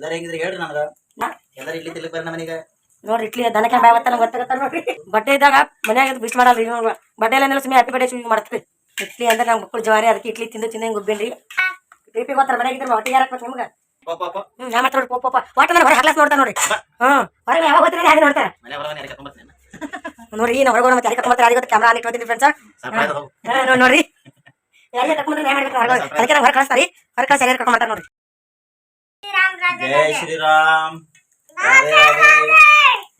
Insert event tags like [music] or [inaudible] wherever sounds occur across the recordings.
ಎಲ್ಲಾರು ಹೆಂಗಿದ್ರಿ? ಹೇಳ್ರಿ ನನಗ. ಎಲ್ಲಾರು ಇಲ್ಲಿ ತಿಳ್ಕ ಬರ್ರಿ ನಮ್ಮನಿಗ. ನೋಡ್ರಿ ಇಟ್ಲಿ ದನಕ್ಕೆ ಬಾಯವತ್ತ ನಂಗೆ ಗೊತ್ತಾಗತ್ತ ನೋಡ್ರಿ. ಬಟ್ಟೆ ಇದ್ದಾಗ ಮನ್ಯಾಗ ಬಿಸ್ ಮಾಡಲ್ರಿ ಬಟ್ಟೆ ಎಲ್ಲ ಸುಮ್ಮನೆ ಹ್ಯಾಪಿ ಬಟ್ಟೆ ಯೂಸ್ ಮಾಡ್ತೀವಿ. ಇಟ್ಲಿ ಅಂದ್ರೆ ನಮ್ಮ ಮಕ್ಕಳು ಜವಾರಿ ಅದಕ್ಕೆ ಇಡ್ಲಿ ತಿಂದು ತಿಂದು ಹಿಂಗೆ ಗುಬ್ಬೇನ್ರಿ ಟಿಪಿ ಗೊತ್ತಾರ ಮನ್ಯಾಗ ಇದ್ರೆ ಹೊಟ್ಟೆ ಯಾರಕ್ಕೆ ನಿಮ್ಗೆ? ಪಾಪ ಪಾಪ ಹ್ಞೂ ನಾ ಮತ್ತೆ ನೋಡಿ ಪೋಪ ಒಟ್ಟ ಅಂದ್ರೆ ಹೊರಗೆ ಹಾಕ್ಲಾಸ್ ನೋಡ್ತಾರೆ ನೋಡ್ರಿ. ಹ್ಞೂ ಹೊರಗೆ ಯಾವಾಗ ಗೊತ್ತಿರ ಹಾಗೆ ನೋಡ್ತಾರೆ ನೋಡ್ರಿ ಈ ಹೊರಗೆ ಮತ್ತೆ ಯಾರಿಗೆ ಕರ್ಕೊಂಬರ್ತಾರೆ ಅದಕ್ಕೆ ಕ್ಯಾಮ್ರಾ ಅಲ್ಲಿ ಇಟ್ಕೊತೀನಿ ಫ್ರೆಂಡ್ಸ್ ನೋಡಿ ನೋಡ್ರಿ. ಯಾರಿಗೆ ಕರ್ಕೊಂಬಂದ್ರೆ ಏನ್ ಮಾಡ್ಬೇಕು ಅದಕ್ಕೆ ಹೊರ ಕಳಿಸ್ತಾರೆ ಹೊರಗೆ ಕಳಿಸಿ ಯಾರಿಗೆ ಕರ್ಕೊಂಬರ್ತಾರೆ ನೋಡ್ರಿ. ಜೈ ಶ್ರೀರಾಮ್.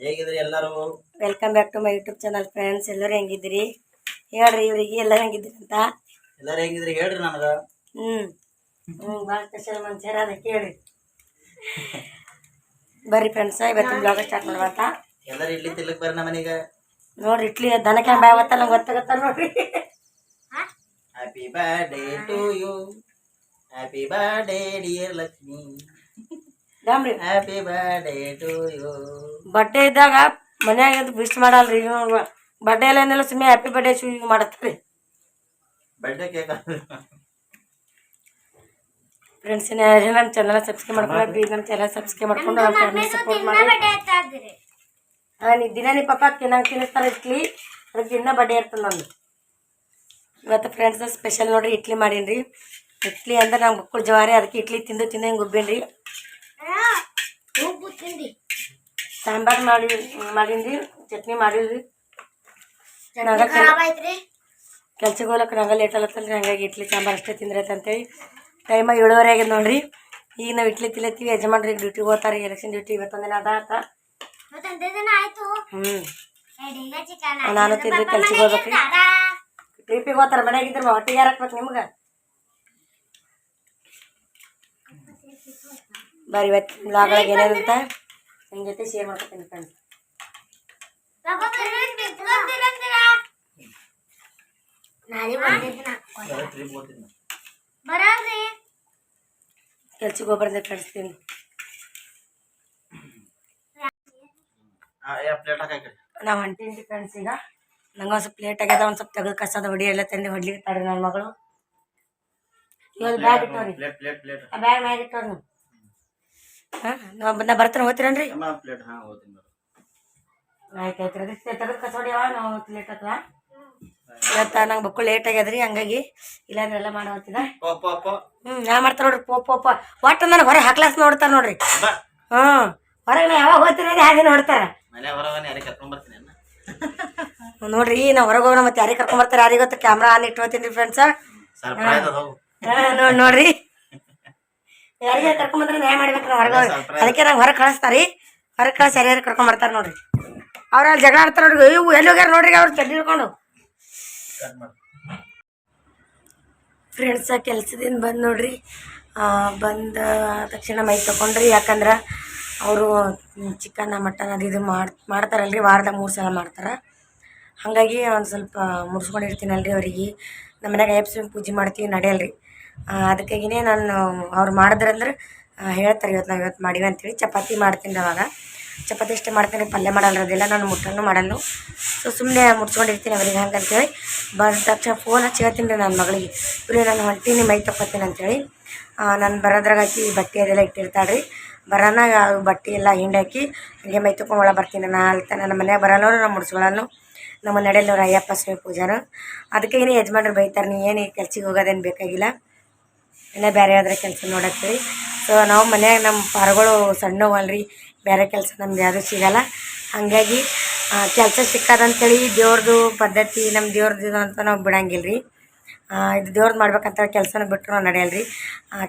ಹೇಗಿದ್ರಿ ಎಲ್ಲರೂ? Welcome back to my YouTube channel friends ಎಲ್ಲರೂ ಹೆಂಗಿದ್ರಿ ಹೇಳ್ರಿ ಇವ್ರಿಗೆ ಎಲ್ಲರೂ ಹೆಂಗಿದ್ರಿ ಅಂತ. ಎಲ್ಲರೂ ಹೆಂಗಿದ್ರಿ ಹೇಳ್ರಿ ನನಗ. ಹ್ಮ್. ಹ್ಮ್ ಭಾಳ ಸ್ಪೆಷಲ್ ಮನುಷ್ಯರ ಅದಕ್ಕೆ ಹೇಳ್ರಿ ಬರ್ರಿ ಫ್ರೆಂಡ್ಸ್ ಇವತ್ತು ಬ್ಲಾಗ್ ಸ್ಟಾರ್ಟ್ ಮಾಡ್ಬಾರ್ದ? ಎಲ್ಲರೂ ಇಡ್ಲಿ ತಿಳ್ಕ ಬರ್ರಿ ನಮ್ಮನಿಗ. ನೋಡ್ರಿ ಇಟ್ಲಿ ದನಕ್ಕೆ ಬಾಯವತ್ತ ನಂಗೆ ಗೊತ್ತಾಗತ್ತ ನೋಡ್ರಿ. Happy birthday to you happy birthday dear Lakshmi ದಾಮ್ರಿ happy birthday to you ಬಡ್ಡೆ ಇದ್ದಾಗ ಮನ್ಯಾಗ ವಿಶ್ ಮಾಡಲ್ರಿ ಇವ್ನು ಬಡ್ಡೆ ಎಲ್ಲ ಏನೆಲ್ಲ ಸುಮ್ಮನೆ ಹ್ಯಾಪಿ ಬರ್ಡೇ ಶೂ ಮಾಡತ್ರಿ ಬರ್ಡೇ ಕೇಕ್ ಫ್ರೆಂಡ್ಸ್ ಯಾರು ನಮ್ಮ ಚಾನಲ್ ಸಬ್ಸ್ಕ್ರೈಬ್ ಮಾಡ್ಕೊಂಡು ಪ್ಲೀಸ್ ನಮ್ಮ ಚಾನಲ್ ಸಬ್ಸ್ಕ್ರೈಬ್ ಮಾಡ್ಕೊಂಡು ನಮ್ಮ ಫ್ಯಾಮಿಲಿ ಸಪೋರ್ಟ್ ಮಾಡಿ. ಹಾಂ ನೀ ದಿನ ನಿಮ್ಮ ಪಪ್ಪ ತಿನ್ನಂಗೆ ತಿನ್ನಿಸ್ತಾರೆ ಇಡ್ಲಿ ಅದಕ್ಕೆ ದಿನ ಬಡ್ಡೆ ಇರ್ತದೆ ನಾನು ಇವತ್ತು ಫ್ರೆಂಡ್ಸ್ ಸ್ಪೆಷಲ್ ನೋಡ್ರಿ ಇಡ್ಲಿ ಮಾಡೀನಿ ಇಡ್ಲಿ ಅಂದ್ರೆ ನಮ್ಮ ಮಕ್ಕಳು ಜವಾರಿ ಅದಕ್ಕೆ ಇಡ್ಲಿ ತಿಂದು ತಿಂದು ಹಿಂಗೆ ಉಬ್ಬೇನ್ರಿ. ಸಾಂಬಾರು ಮಾಡಿ ಮಾಡೀನಿ ಚಟ್ನಿ ಮಾಡೀನಿ ನಂಗೆ ಕೆಲ್ಸಕ್ಕೆ ಹೋಗ್ಲಕ್ಕೆ ನಂಗೆ ಲೇಟ್ ಆಗತ್ತಲ್ರಿ ಹಂಗಾಗಿ ಇಡ್ಲಿ ಸಾಂಬಾರು ಅಷ್ಟೇ ತಿಂದ್ರೈತೆ ಅಂತೇಳಿ. ಟೈಮ ಏಳುವರೆ ಆಗ್ಯದ ನೋಡ್ರಿ. ಈಗ ನಾವು ಇಡ್ಲಿ ತಿಲ್ಲತ್ತೀವಿ ಯಜಮಾನ್ರಿ ಡ್ಯೂಟಿಗೆ ಹೋಗ್ತಾರೆ ಎಲೆಕ್ಷನ್ ಡ್ಯೂಟಿ ಇವತ್ತೊಂದಿನ ಅದ ಆತ. ಹ್ಞೂ ನಾನು ತಿಂದು ಕೆಲ್ಸಕ್ಕೆ ಹೋಗ್ಬೇಕ್ರಿ. ಟ್ರಿಪ್ಪಿಗೆ ಹೋಗ್ತಾರೆ ಮನೆಯಾಗಿದ್ರೆ ಹೊಟ್ಟೆಗೆ ಯಾರು ಹಾಕ್ಬೇಕು ನಿಮ್ಗೆ. ಬರ್ರಿ ಇವತ್ತು ಬ್ಲಾಗ್ಗಳಿಗೆ ಏನೇನಂತ ನಿಮ್ಮ ಜೊತೆ ಶೇರ್ ಮಾಡ್ಕೊತೀನಿ ಫ್ರೆಂಡ್ಸ್ ಟ್ರಿಪ್ ಹೋಗ್ತೀನಿ ಕೆಲ್ಸಕ್ಕೆ ಹೋಗ್ಬಾರ್ದೆ ಕಳಿಸ್ತೀನಿ. ಪ್ಲೇಟ್ ಹಾಕಿ ನಾವು ಹೊಂಟೀನಿ ಫ್ರೆಂಡ್ಸ್ ಈಗ ನಂಗೆ ಒಂದು ಸ್ವಲ್ಪ ಲೇಟ್ ಆಗ್ಯದ, ಒಂದು ಸ್ವಲ್ಪ ತೆಗೆದು ಕಸದ ಹೊಡಿ ಎಲ್ಲ ತಂದು ಹೊಡ್ಲಿಕ್ಕೆ ತಾಡ್ರಿ ನನ್ನ ಮಗಳು. ಇವಾಗ ಬ್ಯಾಗ್ ಇಟ್ಟವ್ರಿ. ಪ್ಲೇಟ್ ಪ್ಲೇಟ್ ಪ್ಲೇಟ್ ಆ ಬ್ಯಾಗ್ ಮ್ಯಾಗ ಇಟ್ಟವ್ರಿ. ನೀವು ಹಾಂ ನಾವು ನಾ ಬರ್ತಾನೆ ಪ್ಲೇಟ್ ಹಾಂ ಹೋಗ್ತೀನಿ ಆಯ್ತು ಅದಕ್ಕೆ ತೆಗೆದು ನಾವು ಲೇಟ್ ಆಗ್ತದ ಇವತ್ತು ನಂಗೆ ಬಕ್ಕಳು ಲೇಟ್ ಆಗ್ಯದ್ರಿ ಹಂಗಾಗಿ ಇಲ್ಲಾಂದ್ರೆ ಎಲ್ಲ ಮಾಡಿ ಹೋಗ್ತಿದ ಹ್ಞೂ ನಾ ಮಾಡ್ತಾರೆ ನೋಡ್ರಿ ಪೋಪ್ ಪೋಪ ಒಟ್ಟು ನಾನು ಹೊರಗೆ ಹಾಕ್ಲಾಸ್ ನೋಡ್ತಾರೆ ನೋಡ್ರಿ. ಹ್ಞೂ ಹೊರಗೆ ನಾ ಯಾವಾಗ ಹೋಗ್ತೀನಿ ಹಾಗೆ ನೋಡ್ತಾರೆ. ನೋಡ್ರಿ ನಾ ಹೊರಗೆ ಹೋಗೋಣ ಮತ್ತೆ ಯಾರಿಗೆ ಕರ್ಕೊಂಬರ್ತಾರೆ ಯಾರಿಗೆ ಗೊತ್ತು? ಕ್ಯಾಮ್ರಾ ಆನ್ ಇಟ್ಕೋತೀನಿ ರೀ ಫ್ರೆಂಡ್ಸ ನೋಡ್ರಿ. ಯಾರಿಗೆ ಕರ್ಕೊಂಬಂದ್ರೆ ನ್ಯಾಯ ಮಾಡ್ಬೇಕ್ರಿ ಹೊರಗ ಅದಕ್ಕೆ ನಂಗೆ ಹೊರಗೆ ಕಳಿಸ್ತಾರಿ. ಹೊರಗೆ ಕಳಿಸಿ ಯಾರ್ಯಾರು ಕರ್ಕೊಂಬರ್ತಾರೆ ನೋಡ್ರಿ. ಅವ್ರು ಅಲ್ಲಿ ಜಗಳ ಆಡ್ತಾರೆ ನೋಡ್ರಿ. ಇವು ಎಲ್ಲಿ ಹೋಗ್ಯಾರ ನೋಡ್ರಿ ಅವ್ರು ಚಡ್ಡಿ ಹಿಡ್ಕೊಂಡು. ಫ್ರೆಂಡ್ಸ ಕೆಲ್ಸದಿಂದ ಬಂದು ನೋಡ್ರಿ. ಬಂದ ತಕ್ಷಣ ಮೈ ತಕೊಂಡ್ರಿ ಯಾಕಂದ್ರೆ ಅವರು ಚಿಕನ್ ಮಟನ್ ಅದು ಇದು ಮಾಡಿ ಮಾಡ್ತಾರಲ್ರಿ. ವಾರದಾಗ ಮೂರು ಸಲ ಮಾಡ್ತಾರೆ. ಹಾಗಾಗಿ ಒಂದು ಸ್ವಲ್ಪ ಮುಡ್ಸ್ಕೊಂಡಿರ್ತೀನಲ್ರಿ ಅವರಿಗೆ. ನಮ್ಮ ಮನ್ಯಾಗ ಅಯ್ಯಪ್ಪ ಪೂಜೆ ಮಾಡ್ತೀವಿ ನಡೆಯಲ್ರಿ. ಅದಕ್ಕಾಗಿನೇ ನಾನು ಅವ್ರು ಮಾಡಿದ್ರಂದ್ರೆ ಹೇಳ್ತಾರೆ ಇವತ್ತು ನಾವು ಇವತ್ತು ಮಾಡೀವಿ ಅಂತೇಳಿ. ಚಪಾತಿ ಮಾಡ್ತೀನಿ ಅವಾಗ. ಚಪಾತಿ ಇಷ್ಟೇ ಮಾಡ್ತೀನಿ, ಪಲ್ಯ ಅದೆಲ್ಲ ನಾನು ಮುಟ್ಟನ್ನು ಮಾಡಲ್ಲ. ಸೊ ಸುಮ್ಮನೆ ಮುಟ್ಸ್ಕೊಂಡಿರ್ತೀನಿ ಅವ್ರಿಗೆ ಹಂಗಂತೇಳಿ ಬಂದ ತಕ್ಷಣ ಫೋನ್ ಹಚ್ಚಿ ಹೇಳ್ತೀನಿ ರೀ ನನ್ನ ಮಗಳಿಗೆ. ಇವ್ರಿ ನಾನು ಹೊಂಟೀನಿ ಮೈ ತಪ್ಪತ್ತೀನಿ ಅಂತೇಳಿ. ನಾನು ಬರೋದ್ರಾಗ ಹಾಕಿ ಬಟ್ಟೆ ಅದೆಲ್ಲ ಇಟ್ಟಿರ್ತಾಳೆ ರೀ ಬರೋಣ ಬಟ್ಟೆ ಎಲ್ಲ ಹಿಂಡಾಕಿ ಹಾಗೆ ಮೈ ಒಳಗೆ ಬರ್ತೀನಿ. ನಾನು ಅಲ್ತ ನನ್ನ ಮನ್ಯಾಗ ಬರಲ್ಲವರು ನಾನು ಮುಡ್ಸ್ಕೊಳ್ಳೋನು ನಮ್ಮ ನಡೆಯಲ್ಲವ್ರು ಅಯ್ಯಪ್ಪ ಸ್ವಾಮಿ ಪೂಜಾರು. ಅದಕ್ಕೆ ಏನೇ ಯಜಮಾನ್ರು ಬೈತಾರೆ, ನೀ ಏನು ಕೆಲ್ಸಿಗೆ ಹೋಗೋದೇನು ಬೇಕಾಗಿಲ್ಲ. ಇನ್ನ ಬೇರೆ ಯಾವ್ದಾರ ಕೆಲಸ ನೋಡತ್ತೀವಿ ಸೊ ನಾವು ಮನ್ಯಾಗ ನಮ್ಮ ಪಾರ್ಗಳು ಸಣ್ಣವಲ್ರಿ ಬೇರೆ ಕೆಲಸ ನಮ್ಗೆ ಯಾರು ಸಿಗಲ್ಲ. ಹಾಗಾಗಿ ಕೆಲಸ ಸಿಕ್ಕದಂತೇಳಿ ದೇವ್ರದ್ದು ಪದ್ಧತಿ ನಮ್ಮ ದೇವ್ರದ್ದು ಅಂತ ನಾವು ಬಿಡಂಗಿಲ್ಲ ರೀ ಇದು ದೇವ್ರದ್ದು ಮಾಡ್ಬೇಕಂತ ಕೆಲಸನ ಬಿಟ್ಟರು ನಾವು ನಡೆಯಲ್ಲ ರೀ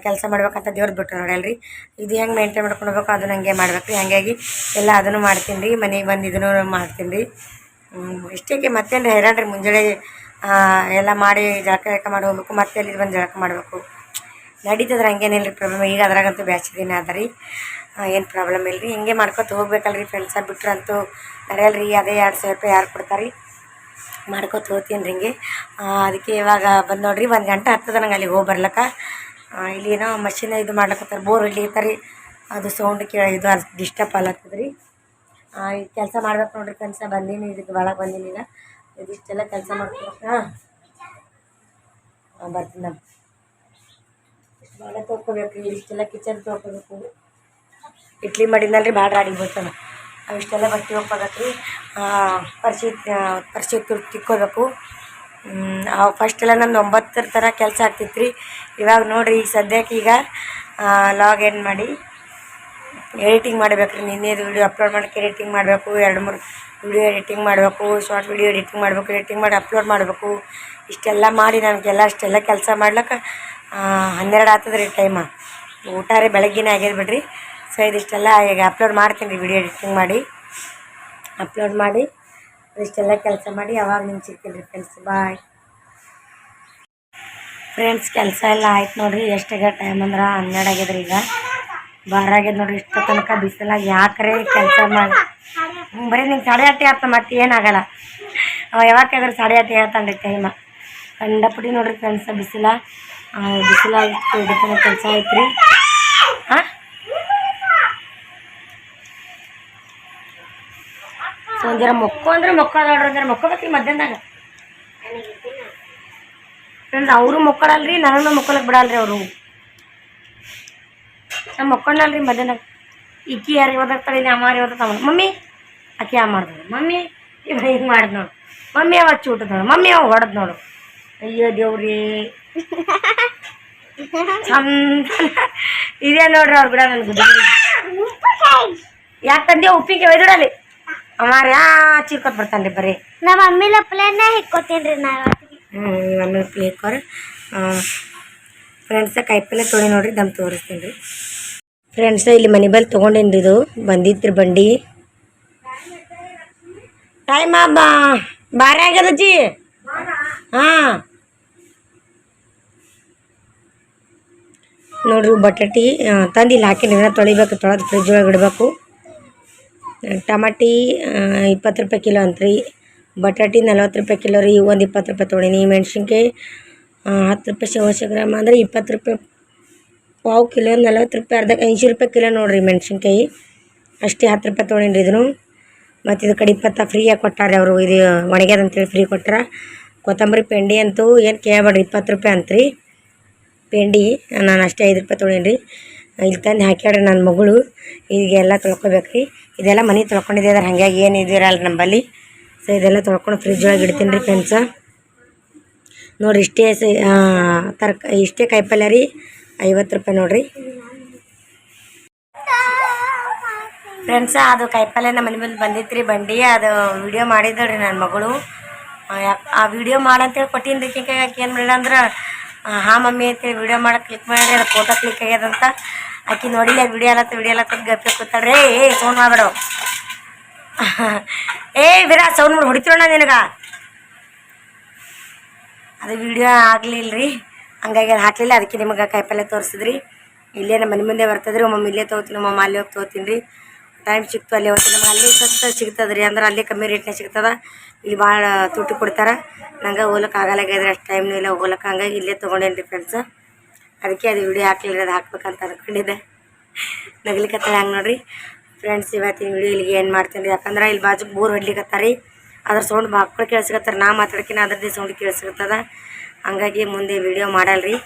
ಕೆಲಸ ಮಾಡ್ಬೇಕಂತ ದೇವ್ರದ್ದು ಬಿಟ್ಟರು ನಡೆಯಲ್ರಿ. ರೀ ಇದು ಹೆಂಗೆ ಮೇಂಟೈನ್ ಮಾಡ್ಕೊಂಡು ಹೋಗ್ಬೇಕು ಅದು ಹಂಗೆ ಮಾಡ್ಬೇಕು ರೀ ಹಾಗಾಗಿ, ಎಲ್ಲ ಅದನ್ನು ಮಾಡ್ತೀನಿ ರೀ ಮನೆಗೆ ಬಂದು ಇದನ್ನು ಮಾಡ್ತೀನಿ ರೀ ಇಷ್ಟಕ್ಕೆ ಮತ್ತೇನು ರೀ ಮುಂಜಾನೆ ಎಲ್ಲ ಮಾಡಿ ಜಳಕ ಜಳಕ ಮಾಡಿ ಹೋಗ್ಬೇಕು, ಮತ್ತೆ ಅಲ್ಲಿ ಬಂದು ಜಳಕ ಮಾಡಬೇಕು. ನಡೀತದ್ರೆ ಹಂಗೇನಿಲ್ಲ ರೀ ಪ್ರಾಬ್ಲಮ್ ಈಗ ಅದ್ರಾಗಂತೂ ಬ್ಯಾಚ್ ದಿನ ಅದ ರೀ. ಏನು ಪ್ರಾಬ್ಲಮ್ ಇಲ್ಲ ರೀ ಹಿಂಗೆ ಮಾಡ್ಕೊತ ಹೋಗ್ಬೇಕಲ್ರಿ ಫ್ರೆಂಡ್ಸ ಬಿಟ್ರಂತೂ ನಡೆಯಲ್ಲ ರೀ ಅದೇ ಎರಡು ಸಾವಿರ ರೂಪಾಯಿ ಯಾರು ಕೊಡ್ತಾರೆ? ರೀ ಮಾಡ್ಕೊತ ಹೋಗ್ತೀನಿ ರೀ ಹಿಂಗೆ ಅದಕ್ಕೆ ಇವಾಗ ಬಂದು ನೋಡ್ರಿ, ಒಂದು ಗಂಟೆ ಹತ್ತದ ನಂಗೆ ಅಲ್ಲಿಗೆ ಹೋಗಿ ಬರ್ಲಕ್ಕ. ಇಲ್ಲಿ ಏನೋ ಮಷಿನ್ ಇದು ಮಾಡ್ಲಕತ್ತಾರೆ, ಬೋರ್ ಹೊಡ್ಲಿಕತ್ತಾರೆ. ರೀ ಅದು ಸೌಂಡ್ ಕೇಳ, ಇದು ಡಿಸ್ಟರ್ಬ್ ಆಗ್ಲತ್ತದ ರೀ. ಈ ಕೆಲಸ ಮಾಡ್ಬೇಕು ನೋಡ್ರಿ ಕೆಲಸ ಬಂದೀನಿ ಇದಕ್ಕೆ ಒಳಗೆ ಬಂದೀನಿ ಈಗ. ಇದಿಷ್ಟೆಲ್ಲ ಕೆಲಸ ಮಾಡ್ಕೊಬೇಕು ಹಾಂ. ಬರ್ತೀನಿ ಭಾಳ ತೊಳ್ಕೊಬೇಕು ರೀ ಇಷ್ಟೆಲ್ಲ ಕಿಚನ್ ತೊಳ್ಕೊಬೇಕು ಇಡ್ಲಿ ಮಾಡಿದ್ನಲ್ರಿ ಭಾಳ ರಾಡಿ ಬರ್ತಾನೆ ಅವಿಷ್ಟೆಲ್ಲ ಬಟ್ಟೆ ಒಪ್ಪಾಗತ್ತೆ ರೀ ಪರ್ಸಿ ಪರ್ಸಿ ತಿಕ್ಕೋಬೇಕು. ಫಸ್ಟ್ ಎಲ್ಲ ನಮ್ದು ಒಂಬತ್ತರ ಥರ ಕೆಲಸ ಆಗ್ತಿತ್ತು ರೀ ಇವಾಗ ನೋಡಿರಿ ಈಗ ಸದ್ಯಕ್ಕೆ ಈಗ ಲಾಗ್ ಇನ್ ಮಾಡಿ ಎಡಿಟಿಂಗ್ ಮಾಡಬೇಕು ರೀ ನಿನ್ನೆದು ವಿಡಿಯೋ ಅಪ್ಲೋಡ್ ಮಾಡೋಕೆ ಎಡಿಟಿಂಗ್ ಮಾಡಬೇಕು. ಎರಡು ಮೂರು ವಿಡಿಯೋ ಎಡಿಟಿಂಗ್ ಮಾಡಬೇಕು. ಶಾರ್ಟ್ ವೀಡಿಯೋ ಎಡಿಟಿಂಗ್ ಮಾಡಬೇಕು. ಎಡಿಟಿಂಗ್ ಮಾಡಿ ಅಪ್ಲೋಡ್ ಮಾಡಬೇಕು. ಇಷ್ಟೆಲ್ಲ ಮಾಡಿ ನನಗೆಲ್ಲ ಅಷ್ಟೆಲ್ಲ ಕೆಲಸ ಮಾಡ್ಲಿಕ್ಕೆ ಹನ್ನೆರಡು ಆಗ್ತದೆ ರೀ ಟೈಮ ಊಟ ರೀ ಬೆಳಗ್ಗೆನೇ ಆಗ್ಯದ ಬಿಡ್ರಿ. ಸೊ ಇದಿಷ್ಟೆಲ್ಲ ಈಗ ಅಪ್ಲೋಡ್ ಮಾಡ್ತೀನಿ ರೀ ವಿಡಿಯೋ ಎಡಿಟಿಂಗ್ ಮಾಡಿ. ಅಪ್ಲೋಡ್ ಮಾಡಿ. ಇಷ್ಟೆಲ್ಲ ಕೆಲಸ ಮಾಡಿ. ಯಾವಾಗ ನಿಮ್ಗೆ ಸಿಗ್ತೀನಿ ರೀ ಫ್ರೆಂಡ್ಸ್ ಬಾಯ್ ಫ್ರೆಂಡ್ಸ್ ಕೆಲಸ ಎಲ್ಲ ಆಯ್ತು ನೋಡ್ರಿ. ಎಷ್ಟಾಗ ಟೈಮ್ ಅಂದ್ರೆ ಹನ್ನೆರಡು ಆಗ್ಯದ್ರಿ ಈಗ. ಬಾರ ಆಗ್ಯದ ನೋಡ್ರಿ. ಇಷ್ಟ ತನಕ ಬಿಸಿಲಾಗಿ ಯಾಕ್ರೆ ಕೆಲಸ ಮಾಡಿ ಬರೀ ನಿಂಗೆ ಸಾಡೆ ಹತ್ತಿ ಆತ ಮತ್ತೆ ಏನಾಗಲ್ಲ ಅವ ಯಾವಾಗ ಸಾಡೆ ಹತ್ತಿ ಹೇಳ್ತಾನೆ ಟೈಮ ಕಂಡಪಟ್ಟಿ ನೋಡ್ರಿ ಫ್ರೆಂಡ್ಸ್ ಬಿಸಿಲ. ಇದಕ್ಕೆ ಕೆಲಸ ಐತ್ರಿ. ಹಾಂ ಸೊ ಒಂದಿರ ಮೊಕ್ಕು ಅಂದ್ರೆ ಮೊಕ್ಕ ನೋಡ್ರಿ ಅಂದ್ರೆ ಮೊಕ್ಕೋಬೇಕ್ರಿ ಮಧ್ಯಾಹ್ನದಾಗ? ಫ್ರೆಂಡ್ಸ್ ಅವರು ಮೊಕ್ಕಳಲ್ರಿ ನನಗೂ ಮೊಕ್ಕಳಕ್ಕೆ ಬಿಡಲ್ರಿ ಅವರು. ನಮ್ಮ ಮೊಕ್ಕಳಲ್ರಿ ಮಧ್ಯಾಹ್ನ ಇಕ್ಕಿ ಯಾರಿಗೆ ಓದಾಗ್ತಾಳೆ ಇಲ್ಲಿ ಓದಾಗ್ತಾವ ಮಮ್ಮಿ ಅಕ್ಕಿ ಆ ಮಾಡ್ದಳು ಮಮ್ಮಿ, ಇವ ಹಿಂಗೆ ಮಾಡಿದ್ ನೋಡು. ಮಮ್ಮಿ ಅವ ಚೂಟದ್ ನೋಡು ಮಮ್ಮಿ ಅವ ಹೊಡೆದ್ ನೋಡು? ಅಯ್ಯೋ ದೇವ್ರಿ. [laughs] ಇದೇ ನೋಡ್ರಿ ಅವ್ರು ಬಿಡ ನನ್ಗೆ ಯಾಕೆ ತಂದೆ ಉಪ್ಪಿಗೆ ಒಯ್ದಿಡಲಿ? ಅಮ್ಮಾರ ಯಾ ಚಿರ್ಕೊತ್ ಬರ್ತಾನೆ ರೀ ಬರೀ ನಮ್ಮ ಮಮ್ಮಿ ಲಪ್ಲೇನ ಹಿಕ್ಕೋತೀನಿ ರೀ ನಾ ಹ್ಞೂ ಆಮೇಲೆ ಪ್ಲೇಕರ್ ಫ್ರೆಂಡ್ಸ ಕಾಯಿಪಲ್ಲೆ ತೊಳಿ ನೋಡ್ರಿ ದಮ್ ತೋರಿಸ್ತೀನಿ. ರೀ ಫ್ರೆಂಡ್ಸ ಇಲ್ಲಿ ಮನೆ ಬಲ್ಲಿ ತೊಗೊಂಡೇನಿ ಇದು? ಬಂದಿದ್ರಿ ಬಂಡಿ. ಟೈಮ್ ಬಾ. ಬಾರಿ ಆಗ್ಯದ ಅಜ್ಜಿ. ಹಾಂ. ನೋಡ್ರಿ ಬಟಾಟಿ ತಂದು ಇಲ್ಲಿ ಹಾಕಿ ನೀರ ತೊಳಿಬೇಕು, ತೊಳೆದು ಫ್ರಿಜ್ ಒಳಗೆ ಇಡಬೇಕು. ಟಮಾಟಿ ಇಪ್ಪತ್ತು ರೂಪಾಯಿ ಕಿಲೋ ಅಂತ್ರಿ. ಬಟಾಟಿ ನಲ್ವತ್ತು ರೂಪಾಯಿ ಕಿಲೋ ರೀ. ಒಂದು ಇಪ್ಪತ್ತು ರೂಪಾಯಿ ತೊಗೊಂಡೀನಿ ಮೆಣಸಿನ್ಕಾಯಿ ಹತ್ತು ರೂಪಾಯಿ ಶವಶ ಗ್ರಾಮ್ ಅಂದರೆ ಇಪ್ಪತ್ತು ರೂಪಾಯಿ ಪಾವು ಕಿಲೋ, ನಲ್ವತ್ತು ರೂಪಾಯಿ, ಅರ್ಧ ಐಂಶಿ ರೂಪಾಯಿ ಕಿಲೋ ನೋಡಿರಿ ಮೆಣಸಿನ್ಕಾಯಿ. ಅಷ್ಟೇ ಹತ್ತು ರೂಪಾಯಿ ತೊಗೊಂಡೀನಿ ರೀ ಇದನ್ನು. ಮತ್ತು ಇದು ಕಡೆ ಇಪ್ಪತ್ತ ಫ್ರೀಯಾಗಿ ಕೊಟ್ಟಾರೆ ಅವರು. ಇದು ಒಣಗ್ಯದಂತೇಳಿ ಫ್ರೀ ಕೊಟ್ಟಾರ ಕೊತ್ತಂಬರಿ ಪೆಂಡಿ ಅಂತೂ ಏನು ಕೇಳಬೇಡ್ರಿ, ಇಪ್ಪತ್ತು ರೂಪಾಯಿ ಅಂತ್ರಿ. ಪೆಂಡಿ ನಾನು ಅಷ್ಟೇ ಐದು ರೂಪಾಯಿ ತೊಗೊಂಡೀನಿ ಇಲ್ಲಿ ತಂದು ಹಾಕ್ಯಾಡ್ರಿ ನನ್ನ ಮಗಳು. ಈಗೆಲ್ಲ ತೊಳ್ಕೊಬೇಕು ರೀ ಇದೆಲ್ಲ ಮನೆ ತೊಳ್ಕೊಂಡಿದ್ದೆ ಅದ್ರ ಹಾಗಾಗಿ ಏನು ಇದಿರಲ್ಲ ನಂಬಲ್ಲಿ. ಸೊ ಇದೆಲ್ಲ ತೊಳ್ಕೊಂಡು ಫ್ರಿಜ್ ಒಳಗೆ ಇಡ್ತೀನಿ ರೀ ಫ್ರೆಂಡ್ಸ ನೋಡಿರಿ ಇಷ್ಟೇ ತರ್ಕ ಇಷ್ಟೇ ಕಾಯಿಪಲ್ಯ ರೀ. ಐವತ್ತು ರೂಪಾಯಿ ನೋಡಿರಿ. ಫ್ರೆಂಡ್ಸ ಅದು ಕಾಯಿಪಲ್ಯ ನಮ್ಮ ಮನೆ ಮೇಲೆ ಬಂದಿತ್ತು ರೀ ಬಂಡಿ. ಅದು ವಿಡಿಯೋ ಮಾಡಿದ್ದಳು ರೀ ನನ್ನ ಮಗಳು. ಆ, ವಿಡಿಯೋ ಮಾಡಂತೇಳಿ ಕೊಟ್ಟಿನಿ ರೀ ಕಿಂಕ ಏನು ಮಾಡಿಲ್ಲ ಅಂದ್ರೆ ಹಾಂ ಮಮ್ಮಿ ಅಂತೇಳಿ ವಿಡಿಯೋ ಮಾಡಕ್ಕೆ ಕ್ಲಿಕ್ ಮಾಡಿ ಅದು ಫೋಟೋ ಕ್ಲಿಕ್ ಆಗ್ಯದಂತ ಆಕಿ ನೋಡಿಲ್ಲ ವಿಡಿಯೋ ಅಲ್ಲತ್ತ ವಿಡಿಯೋ ಅಲ್ಲತ್ತ ಗಪ್ಪಿ ಕೂತಾಳ್ರಿ ಏ ಫೋನ್ ಮಾಡಬೇಡ. ಏ ವಿರಾ ಸೌಂಡ್ ಮಾಡಿ ಹೊಡಿತಿರೋಣ ನಿನಗ? ಅದು ವಿಡಿಯೋ ಆಗಲಿಲ್ಲ ರೀ ಹಂಗಾಗಿ ಅದು ಹಾಕಲಿಲ್ಲ, ಅದಕ್ಕೆ ನಿಮಗೆ ಕಾಯಿಪಲ್ಲೆ ತೋರಿಸಿದ್ರಿ. ಇಲ್ಲೇ ನಮ್ಮ ಮನೆ ಮುಂದೆ ಬರ್ತದ್ರಿ, ಒಮ್ಮೊಮ್ಮೆ ಇಲ್ಲೇ ತೊಗೋತೀನಿ, ಒಮ್ಮೊಮ್ಮೆ ಅಲ್ಲಿ ಹೋಗಿ ತೊಗೋತೀನಿ ರೀ. ಟೈಮ್ ಸಿಕ್ತು ಅಲ್ಲಿ ಹೋಗಿ ನಮ್ಗೆ ಅಲ್ಲಿ ಸಸ್ತ ಸಿಗ್ತದೆ ರೀ ಅಂದ್ರೆ ಅಲ್ಲಿ ಕಮ್ಮಿ ರೇಟ್ನಾಗ ಸಿಗ್ತದೆ. ಇಲ್ಲಿ ಭಾಳ ತುಟ್ಟಿ ಕೊಡ್ತಾರೆ. ನಂಗೆ ಹೋಗ್ಲಿಕ್ಕೆ ಆಗಲ್ಲಾಗಿದ್ರೆ ಅಷ್ಟು ಟೈಮ್ನೂ ಇಲ್ಲ ಹೋಗ್ಲಕ್ಕೆ ಹಂಗಾಗಿ ಇಲ್ಲೇ ತೊಗೊಂಡೇನು ರೀ ಫ್ರೆಂಡ್ಸ್ ಅದಕ್ಕೆ ಅದು ವಿಡಿಯೋ ಹಾಕ್ಲಿಲ್ಲ ಅದು ಹಾಕ್ಬೇಕಂತ ಅಂದ್ಕೊಂಡಿದ್ದೆ ನಗ್ಲಿಕತ್ತಾಳೆ ಹಂಗೆ ನೋಡಿರಿ. ಫ್ರೆಂಡ್ಸ್ ಇವತ್ತಿನ ವಿಡಿಯೋ ಇಲ್ಲಿಗೆ ಏನು ಮಾಡ್ತೀನಿ ರೀ. ಯಾಕಂದ್ರೆ ಇಲ್ಲಿ ಬಾಜು ಬೋರ್ ಹೊಡ್ಲಿಕತ್ತಾರ ರೀ ಅದ್ರ ಸೌಂಡ್ ಮಕ್ಕಳು ಕೇಳಿಸ್ಕತ್ತಾರೆ. ನಾ ಮಾತಾಡ್ಕಿನ ಅದ್ರದ್ದೇ ಸೌಂಡ್ ಕೇಳಿಸ್ಕತ್ತದ. ಹಂಗಾಗಿ ಮುಂದೆ ವಿಡಿಯೋ ಮಾಡಲ್ರಿ.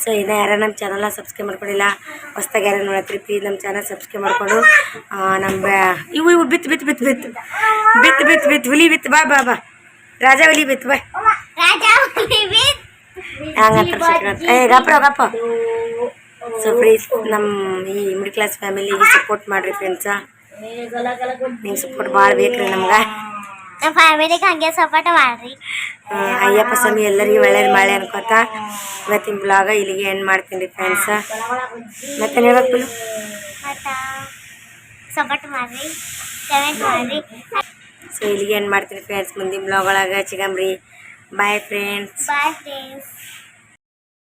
ಸೊ ಇನ್ನು ಯಾರು ನಮ್ಮ ಚಾನಲ್ನ ಸಬ್ಸ್ಕ್ರೈಬ್ ಮಾಡ್ಕೊಂಡಿಲ್ಲ ಹೊಸ್ದಾಗಿ ಯಾರು ನೋಡತ್ರಿ ಪ್ಲೀಸ್ ನಮ್ಮ ಚಾನಲ್ ಸಬ್ಸ್ಕ್ರೈಬ್ ಮಾಡಿಕೊಂಡು ನಮ್ಮ ಇವು ಇವು ಬಿತ್ತು ಬಿತ್ತು ಬಿತ್ತು ಬಿತ್ತು ಬಿತ್ತು ಬಿತ್ತು ಬಿತ್ತು ಹುಲಿ ಬಿತ್ತು ಬಾ ಬಾ ಬಾ ರಾಜಾ ಹುಲಿ ಬಿತ್ತು ಬಾ ಹಂಗಂತ ಏ ಗಪ್ಪ ಸೊ ಪ್ಲೀಸ್ ನಮ್ಮ ಈ ಮಿಡ್ ಕ್ಲಾಸ್ ಫ್ಯಾಮಿಲಿಗೆ ಸಪೋರ್ಟ್ ಮಾಡಿರಿ ಫ್ರೆಂಡ್ಸ ನಿಮ್ಗೆ ಸಪೋರ್ಟ್ ಭಾಳ ಬೇಕ್ರಿ ನಮ್ಗೆ ನಮ್ಮ ಫ್ಯಾಮಿಲಿಗೆ ಹಂಗೆ ಸಪೋರ್ಟ್ ಮಾಡ್ರಿ ಅಯ್ಯಪ್ಪ ಸ್ವಾಮಿ ಎಲ್ಲರಿಗೂ ಒಳ್ಳೇದು ಮಾಡಿ ಅನ್ಕೋತ. ಇವತ್ತಿನ ಬ್ಲಾಗ ಇಲ್ಲಿಗೆ ಏನು ಮಾಡ್ತೀನಿ ರೀ ಫ್ರೆಂಡ್ಸ ಮತ್ತೆ ಹೇಳ್ಬೇಕು? ಮತ್ತು ಸಪೋರ್ಟ್ ಮಾಡ್ರಿ ಕಮೆಂಟ್ ಮಾಡ್ರಿ ಸೊ ಇಲ್ಲಿಗೆ ಏನು ಮಾಡ್ತೀನಿ ಫ್ರೆಂಡ್ಸ್ ಮುಂದಿನ ಬ್ಲಾಗ್ ಒಳಗೆ ಚಿಗಂಬ್ರಿ ಬಾಯ್ ಫ್ರೆಂಡ್ಸ್ ಬಾಯ್ ಫ್ರೆಂಡ್ಸ್